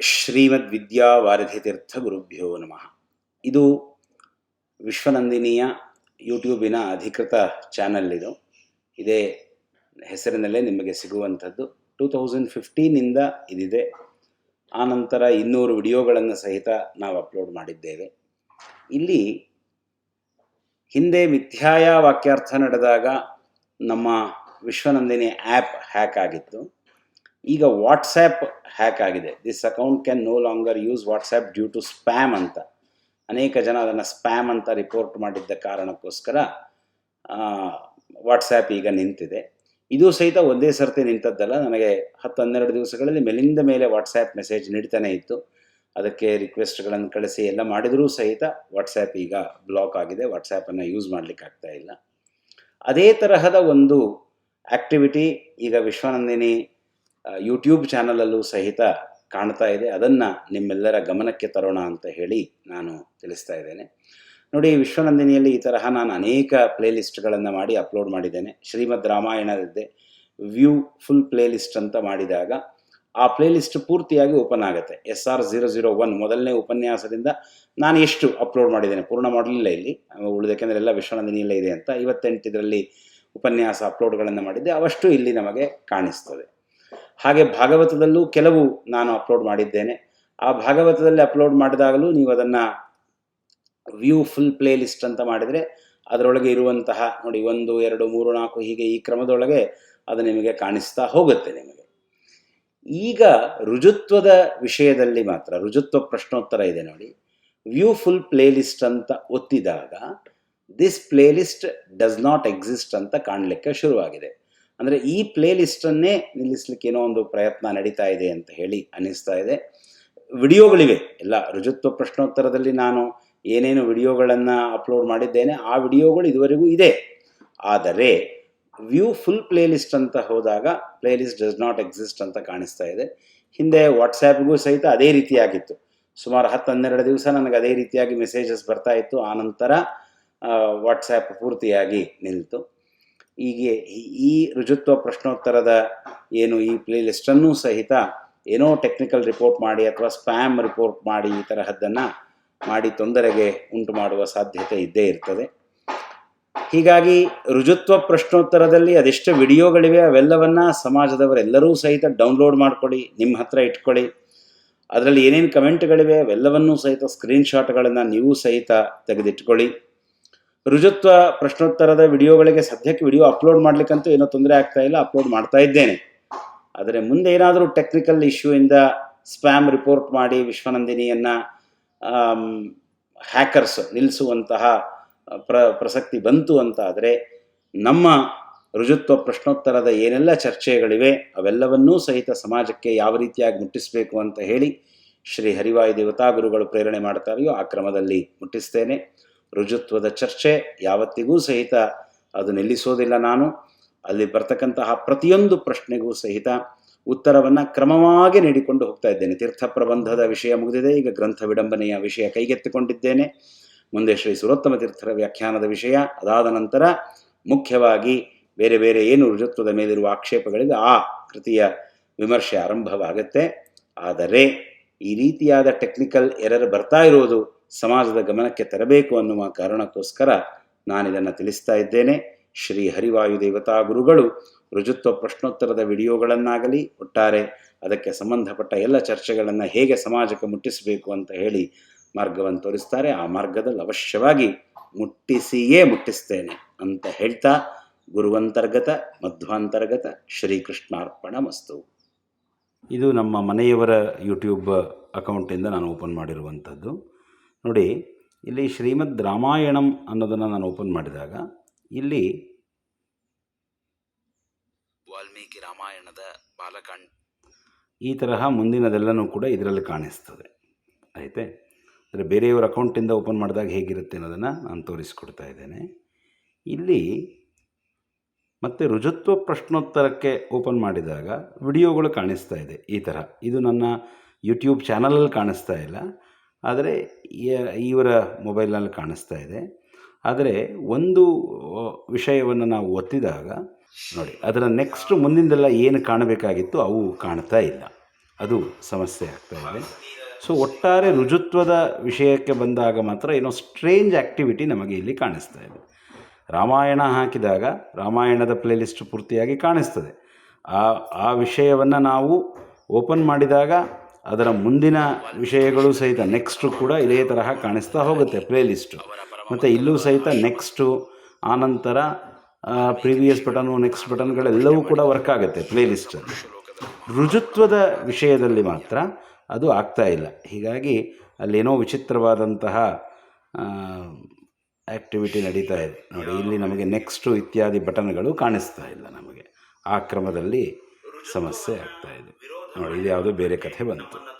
ಶ್ರೀಮದ್ ವಿದ್ಯಾ ವಾರಧಿತೀರ್ಥ ಗುರುಭ್ಯೋ ನಮಃ. ಇದು ವಿಶ್ವನಂದಿನಿಯ ಯೂಟ್ಯೂಬಿನ ಅಧಿಕೃತ ಚಾನಲ್ ಇದು ಇದೇ ಹೆಸರಿನಲ್ಲೇ ನಿಮಗೆ ಸಿಗುವಂಥದ್ದು. ಟೂ ತೌಸಂಡ್ ಫಿಫ್ಟೀನಿಂದ ಇದಿದೆ. ಆನಂತರ ಇನ್ನೂರು ವಿಡಿಯೋಗಳನ್ನು ಸಹಿತ ನಾವು ಅಪ್ಲೋಡ್ ಮಾಡಿದ್ದೇವೆ. ಇಲ್ಲಿ ಹಿಂದೆ ಮಿಥ್ಯಾಯ ವಾಕ್ಯಾರ್ಥ ನಡೆದಾಗ ನಮ್ಮ ವಿಶ್ವನಂದಿನಿ ಆ್ಯಪ್ ಹ್ಯಾಕ್ ಆಗಿತ್ತು. ಈಗ ವಾಟ್ಸ್ಯಾಪ್ ಹ್ಯಾಕ್ ಆಗಿದೆ. This account can no longer use WhatsApp due to spam ಅಂತ. ಅನೇಕ ಜನ ಅದನ್ನು ಸ್ಪ್ಯಾಮ್ ಅಂತ ರಿಪೋರ್ಟ್ ಮಾಡಿದ್ದ ಕಾರಣಕ್ಕೋಸ್ಕರ ವಾಟ್ಸ್ಯಾಪ್ ಈಗ ನಿಂತಿದೆ. ಇದು ಸಹಿತ ಒಂದೇ ಸರ್ತಿ ನಿಂತದ್ದಲ್ಲ. ನನಗೆ ಹತ್ತು ಹನ್ನೆರಡು ದಿವಸಗಳಲ್ಲಿ ಮೇಲಿಂದ ಮೇಲೆ ವಾಟ್ಸ್ಯಾಪ್ ಮೆಸೇಜ್ ನೀಡ್ತಾನೆ ಇತ್ತು. ಅದಕ್ಕೆ ರಿಕ್ವೆಸ್ಟ್ಗಳನ್ನು ಕಳಿಸಿ ಎಲ್ಲ ಮಾಡಿದರೂ ಸಹಿತ ವಾಟ್ಸ್ಯಾಪ್ ಈಗ ಬ್ಲಾಕ್ ಆಗಿದೆ. ವಾಟ್ಸ್ಯಾಪನ್ನು ಯೂಸ್ ಮಾಡಲಿಕ್ಕೆ ಆಗ್ತಾ ಇಲ್ಲ. ಅದೇ ತರಹದ ಒಂದು ಆ್ಯಕ್ಟಿವಿಟಿ ಈಗ ವಿಶ್ವನಂದಿನಿ ಯೂಟ್ಯೂಬ್ ಚಾನಲಲ್ಲೂ ಸಹಿತ ಕಾಣ್ತಾ ಇದೆ. ಅದನ್ನು ನಿಮ್ಮೆಲ್ಲರ ಗಮನಕ್ಕೆ ತರೋಣ ಅಂತ ಹೇಳಿ ನಾನು ತಿಳಿಸ್ತಾ ಇದ್ದೇನೆ. ನೋಡಿ, ವಿಶ್ವನಂದಿನಿಯಲ್ಲಿ ಈ ತರಹ ನಾನು ಅನೇಕ ಪ್ಲೇಲಿಸ್ಟ್ಗಳನ್ನು ಮಾಡಿ ಅಪ್ಲೋಡ್ ಮಾಡಿದ್ದೇನೆ. ಶ್ರೀಮದ್ ರಾಮಾಯಣದಿದ್ದೆ ವ್ಯೂ ಫುಲ್ ಪ್ಲೇಲಿಸ್ಟ್ ಅಂತ ಮಾಡಿದಾಗ ಆ ಪ್ಲೇಲಿಸ್ಟ್ ಪೂರ್ತಿಯಾಗಿ ಓಪನ್ ಆಗುತ್ತೆ. S R zero zero one ಮೊದಲನೇ ಉಪನ್ಯಾಸದಿಂದ ನಾನು ಎಷ್ಟು ಅಪ್ಲೋಡ್ ಮಾಡಿದ್ದೇನೆ? ಪೂರ್ಣ ಮಾಡಲಿಲ್ಲ ಇಲ್ಲಿ. ಉಳಿದಕ್ಕೆಂದರೆ ಎಲ್ಲ ವಿಶ್ವನಂದಿನಿಯಲ್ಲೇ ಇದೆ ಅಂತ. ಐವತ್ತೆಂಟು ಇದರಲ್ಲಿ ಉಪನ್ಯಾಸ ಅಪ್ಲೋಡ್ಗಳನ್ನು ಮಾಡಿದ್ದೆ. ಅವಷ್ಟು ಇಲ್ಲಿ ನಮಗೆ ಕಾಣಿಸ್ತದೆ. ಹಾಗೆ ಭಾಗವತದಲ್ಲೂ ಕೆಲವು ನಾನು ಅಪ್ಲೋಡ್ ಮಾಡಿದ್ದೇನೆ. ಆ ಭಾಗವತದಲ್ಲಿ ಅಪ್ಲೋಡ್ ಮಾಡಿದಾಗಲೂ ನೀವು ಅದನ್ನು ವ್ಯೂ ಫುಲ್ ಪ್ಲೇ ಲಿಸ್ಟ್ ಅಂತ ಮಾಡಿದರೆ ಅದರೊಳಗೆ ಇರುವಂತಹ ನೋಡಿ ಒಂದು, ಎರಡು, ಮೂರು, ನಾಲ್ಕು ಹೀಗೆ ಈ ಕ್ರಮದೊಳಗೆ ಅದು ನಿಮಗೆ ಕಾಣಿಸ್ತಾ ಹೋಗುತ್ತೆ ನಿಮಗೆ. ಈಗ ರುಜುತ್ವದ ವಿಷಯದಲ್ಲಿ ಮಾತ್ರ, ರುಜುತ್ವ ಪ್ರಶ್ನೋತ್ತರ ಇದೆ ನೋಡಿ. ವ್ಯೂ ಫುಲ್ ಪ್ಲೇ ಲಿಸ್ಟ್ ಅಂತ ಒತ್ತಿದಾಗ this playlist does not exist ಅಂತ ಕಾಣಲಿಕ್ಕೆ ಶುರುವಾಗಿದೆ. ಅಂದರೆ ಈ ಪ್ಲೇ ಲಿಸ್ಟನ್ನೇ ನಿಲ್ಲಿಸ್ಲಿಕ್ಕೆ ಏನೋ ಒಂದು ಪ್ರಯತ್ನ ನಡೀತಾ ಇದೆ ಅಂತ ಹೇಳಿ ಅನ್ನಿಸ್ತಾ ಇದೆ. ವಿಡಿಯೋಗಳಿವೆ. ಎಲ್ಲ ರುಜುತ್ವ ಪ್ರಶ್ನೋತ್ತರದಲ್ಲಿ ನಾನು ಏನೇನು ವಿಡಿಯೋಗಳನ್ನು ಅಪ್ಲೋಡ್ ಮಾಡಿದ್ದೇನೆ ಆ ವಿಡಿಯೋಗಳು ಇದುವರೆಗೂ ಇದೆ. ಆದರೆ ವ್ಯೂ ಫುಲ್ ಪ್ಲೇ ಲಿಸ್ಟ್ ಅಂತ ಹೋದಾಗ playlist does not exist ಅಂತ ಕಾಣಿಸ್ತಾ ಇದೆ. ಹಿಂದೆ ವಾಟ್ಸ್ಯಾಪ್ಗೂ ಸಹಿತ ಅದೇ ರೀತಿಯಾಗಿತ್ತು. ಸುಮಾರು ಹತ್ತು ಹನ್ನೆರಡು ದಿವಸ ನನಗೆ ಅದೇ ರೀತಿಯಾಗಿ ಮೆಸೇಜಸ್ ಬರ್ತಾ ಇತ್ತು. ಆನಂತರ ವಾಟ್ಸ್ಯಾಪ್ ಪೂರ್ತಿಯಾಗಿ ನಿಲ್ತು. ಹೀಗೆ ಈ ರುಜುತ್ವ ಪ್ರಶ್ನೋತ್ತರದ ಏನು ಈ ಪ್ಲೇ ಲಿಸ್ಟನ್ನು ಸಹಿತ ಏನೋ ಟೆಕ್ನಿಕಲ್ ರಿಪೋರ್ಟ್ ಮಾಡಿ ಅಥವಾ ಸ್ಪ್ಯಾಮ್ ರಿಪೋರ್ಟ್ ಮಾಡಿ ಈ ತರಹದ್ದನ್ನು ಮಾಡಿ ತೊಂದರೆಗೆ ಉಂಟು ಮಾಡುವ ಸಾಧ್ಯತೆ ಇದ್ದೇ ಇರ್ತದೆ. ಹೀಗಾಗಿ ರುಜುತ್ವ ಪ್ರಶ್ನೋತ್ತರದಲ್ಲಿ ಅದೆಷ್ಟು ವಿಡಿಯೋಗಳಿವೆ, ಅವೆಲ್ಲವನ್ನ ಸಮಾಜದವರೆಲ್ಲರೂ ಸಹಿತ ಡೌನ್ಲೋಡ್ ಮಾಡಿಕೊಡಿ ನಿಮ್ಮ ಹತ್ರ ಇಟ್ಕೊಳ್ಳಿ. ಅದರಲ್ಲಿ ಏನೇನು ಕಮೆಂಟ್ಗಳಿವೆ ಅವೆಲ್ಲವನ್ನೂ ಸಹಿತ ಸ್ಕ್ರೀನ್ಶಾಟ್ಗಳನ್ನು ನೀವು ಸಹಿತ ತೆಗೆದಿಟ್ಕೊಳ್ಳಿ. ರುಜುತ್ವ ಪ್ರಶ್ನೋತ್ತರದ ವಿಡಿಯೋಗಳಿಗೆ ಸದ್ಯಕ್ಕೆ ವಿಡಿಯೋ ಅಪ್ಲೋಡ್ ಮಾಡಲಿಕ್ಕಂತೂ ಏನೋ ತೊಂದರೆ ಆಗ್ತಾ ಇಲ್ಲ, ಅಪ್ಲೋಡ್ ಮಾಡ್ತಾ ಇದ್ದೇನೆ. ಆದರೆ ಮುಂದೆ ಏನಾದರೂ ಟೆಕ್ನಿಕಲ್ ಇಶ್ಯೂಯಿಂದ ಸ್ಪ್ಯಾಮ್ ರಿಪೋರ್ಟ್ ಮಾಡಿ ವಿಶ್ವನಂದಿನಿಯನ್ನು ಹ್ಯಾಕರ್ಸ್ ನಿಲ್ಲಿಸುವಂತಹ ಪ್ರ, ಪ್ರಸಕ್ತಿ ಬಂತು ಅಂತ ಆದರೆ ನಮ್ಮ ರುಜುತ್ವ ಪ್ರಶ್ನೋತ್ತರದ ಏನೆಲ್ಲ ಚರ್ಚೆಗಳಿವೆ ಅವೆಲ್ಲವನ್ನೂ ಸಹಿತ ಸಮಾಜಕ್ಕೆ ಯಾವ ರೀತಿಯಾಗಿ ಮುಟ್ಟಿಸಬೇಕು ಅಂತ ಹೇಳಿ ಶ್ರೀ ಹರಿವಾಯು ದೇವತಾ ಗುರುಗಳು ಪ್ರೇರಣೆ ಮಾಡ್ತಾರೆಯೋ ಆ ಕ್ರಮದಲ್ಲಿ ಮುಟ್ಟಿಸ್ತೇನೆ. ರುಜುತ್ವದ ಚರ್ಚೆ ಯಾವತ್ತಿಗೂ ಸಹಿತ ಅದು ನಿಲ್ಲಿಸೋದಿಲ್ಲ ನಾನು. ಅಲ್ಲಿ ಬರ್ತಕ್ಕಂತಹ ಪ್ರತಿಯೊಂದು ಪ್ರಶ್ನೆಗೂ ಸಹಿತ ಉತ್ತರವನ್ನು ಕ್ರಮವಾಗಿ ನೀಡಿಕೊಂಡು ಹೋಗ್ತಾ ಇದ್ದೇನೆ. ತೀರ್ಥ ಪ್ರಬಂಧದ ವಿಷಯ ಮುಗಿದಿದೆ. ಈಗ ಗ್ರಂಥ ವಿಡಂಬನೆಯ ವಿಷಯ ಕೈಗೆತ್ತಿಕೊಂಡಿದ್ದೇನೆ. ಮುಂದೆ ಶ್ರೀ ಸುರೋತ್ತಮ ತೀರ್ಥರ ವ್ಯಾಖ್ಯಾನದ ವಿಷಯ. ಅದಾದ ನಂತರ ಮುಖ್ಯವಾಗಿ ಬೇರೆ ಬೇರೆ ಏನು ರುಜುತ್ವದ ಮೇಲಿರುವ ಆಕ್ಷೇಪಗಳಿಗೆ ಆ ಕೃತಿಯ ವಿಮರ್ಶೆ ಆರಂಭವಾಗುತ್ತೆ. ಆದರೆ ಈ ರೀತಿಯಾದ ಟೆಕ್ನಿಕಲ್ ಎರರ್ ಬರ್ತಾ ಇರೋದು ಸಮಾಜದ ಗಮನಕ್ಕೆ ತರಬೇಕು ಅನ್ನುವ ಕಾರಣಕ್ಕೋಸ್ಕರ ನಾನಿದನ್ನು ತಿಳಿಸ್ತಾ ಇದ್ದೇನೆ. ಶ್ರೀ ಹರಿವಾಯು ದೇವತಾ ಗುರುಗಳು ರುಜುತ್ವ ಪ್ರಶ್ನೋತ್ತರದ ವಿಡಿಯೋಗಳನ್ನಾಗಲಿ, ಒಟ್ಟಾರೆ ಅದಕ್ಕೆ ಸಂಬಂಧಪಟ್ಟ ಎಲ್ಲ ಚರ್ಚೆಗಳನ್ನು ಹೇಗೆ ಸಮಾಜಕ್ಕೆ ಮುಟ್ಟಿಸಬೇಕು ಅಂತ ಹೇಳಿ ಮಾರ್ಗವನ್ನು ತೋರಿಸ್ತಾರೆ. ಆ ಮಾರ್ಗದಲ್ಲಿ ಅವಶ್ಯವಾಗಿ ಮುಟ್ಟಿಸಿಯೇ ಮುಟ್ಟಿಸ್ತೇನೆ ಅಂತ ಹೇಳ್ತಾ ಗುರುವಂತರ್ಗತ, ಮಧ್ವಾಂತರ್ಗತ ಶ್ರೀಕೃಷ್ಣಾರ್ಪಣ ಮಸ್ತು. ಇದು ನಮ್ಮ ಮನೆಯವರ ಯೂಟ್ಯೂಬ್ ಅಕೌಂಟಿಂದ ನಾನು ಓಪನ್ ಮಾಡಿರುವಂಥದ್ದು. ನೋಡಿ ಇಲ್ಲಿ ಶ್ರೀಮದ್ ರಾಮಾಯಣಂ ಅನ್ನೋದನ್ನು ನಾನು ಓಪನ್ ಮಾಡಿದಾಗ ಇಲ್ಲಿ ವಾಲ್ಮೀಕಿ ರಾಮಾಯಣದ ಬಾಲಕಾಂಡ. ಈ ತರಹ ಮುಂದಿನದೆಲ್ಲನೂ ಕೂಡ ಇದರಲ್ಲಿ ಕಾಣಿಸ್ತದೆ. ಆಯಿತೆ? ಅಂದರೆ ಬೇರೆಯವರ ಅಕೌಂಟಿಂದ ಓಪನ್ ಮಾಡಿದಾಗ ಹೇಗಿರುತ್ತೆ ಅನ್ನೋದನ್ನು ನಾನು ತೋರಿಸ್ಕೊಡ್ತಾ ಇದ್ದೇನೆ. ಇಲ್ಲಿ ಮತ್ತು ರುಜುತ್ವ ಪ್ರಶ್ನೋತ್ತರಕ್ಕೆ ಓಪನ್ ಮಾಡಿದಾಗ ವಿಡಿಯೋಗಳು ಕಾಣಿಸ್ತಾ ಇದೆ ಈ ಥರ ಇದು ನನ್ನ ಯೂಟ್ಯೂಬ್ ಚಾನಲಲ್ಲಿ ಕಾಣಿಸ್ತಾ ಇಲ್ಲ. ಆದರೆ ಇವರ ಮೊಬೈಲ್ನಲ್ಲಿ ಕಾಣಿಸ್ತಾ ಇದೆ. ಆದರೆ ಒಂದು ವಿಷಯವನ್ನು ನಾವು ಒತ್ತಿದಾಗ, ನೋಡಿ, ಅದರ ನೆಕ್ಸ್ಟ್ ಮುಂದಿಂದೆಲ್ಲ ಏನು ಕಾಣಬೇಕಾಗಿತ್ತು ಅವು ಕಾಣ್ತಾ ಇಲ್ಲ. ಅದು ಸಮಸ್ಯೆ ಆಗ್ತಾ ಇದೆ. ಸೊ, ಒಟ್ಟಾರೆ ರುಜುತ್ವದ ವಿಷಯಕ್ಕೆ ಬಂದಾಗ ಮಾತ್ರ ಏನೋ ಸ್ಟ್ರೇಂಜ್ ಆ್ಯಕ್ಟಿವಿಟಿ ನಮಗೆ ಇಲ್ಲಿ ಕಾಣಿಸ್ತಾ ಇದೆ. ರಾಮಾಯಣ ಹಾಕಿದಾಗ, ರಾಮಾಯಣದ ಪ್ಲೇಲಿಸ್ಟ್ ಪೂರ್ತಿಯಾಗಿ ಕಾಣಿಸ್ತದೆ. ಆ ಆ ವಿಷಯವನ್ನು ನಾವು ಓಪನ್ ಮಾಡಿದಾಗ ಅದರ ಮುಂದಿನ ವಿಷಯಗಳು ಸಹಿತ ನೆಕ್ಸ್ಟು ಕೂಡ ಇದೇ ತರಹ ಕಾಣಿಸ್ತಾ ಹೋಗುತ್ತೆ ಪ್ಲೇಲಿಸ್ಟು ಮತ್ತು ಇಲ್ಲೂ ಸಹಿತ ನೆಕ್ಸ್ಟು ಆನಂತರ ಪ್ರೀವಿಯಸ್ ಬಟನು ನೆಕ್ಸ್ಟ್ ಬಟನ್ಗಳೆಲ್ಲವೂ ಕೂಡ ವರ್ಕ್ ಆಗುತ್ತೆ ಪ್ಲೇಲಿಸ್ಟಲ್ಲಿ ರುಜುತ್ವದ ವಿಷಯದಲ್ಲಿ ಮಾತ್ರ ಅದು ಆಗ್ತಾ ಇಲ್ಲ. ಹೀಗಾಗಿ ಅಲ್ಲೇನೋ ವಿಚಿತ್ರವಾದಂತಹ ಆ್ಯಕ್ಟಿವಿಟಿ ನಡೀತಾ ಇದೆ. ನೋಡಿ, ಇಲ್ಲಿ ನಮಗೆ ನೆಕ್ಸ್ಟು ಇತ್ಯಾದಿ ಬಟನ್ಗಳು ಕಾಣಿಸ್ತಾ ಇಲ್ಲ ನಮಗೆ. ಆ ಕ್ರಮದಲ್ಲಿ ಸಮಸ್ಯೆ ಆಗ್ತಾ ಇದೆ. ನೋಡಿ ಇದು ಯಾವುದೋ ಬೇರೆ ಕಥೆ ಬಂತು.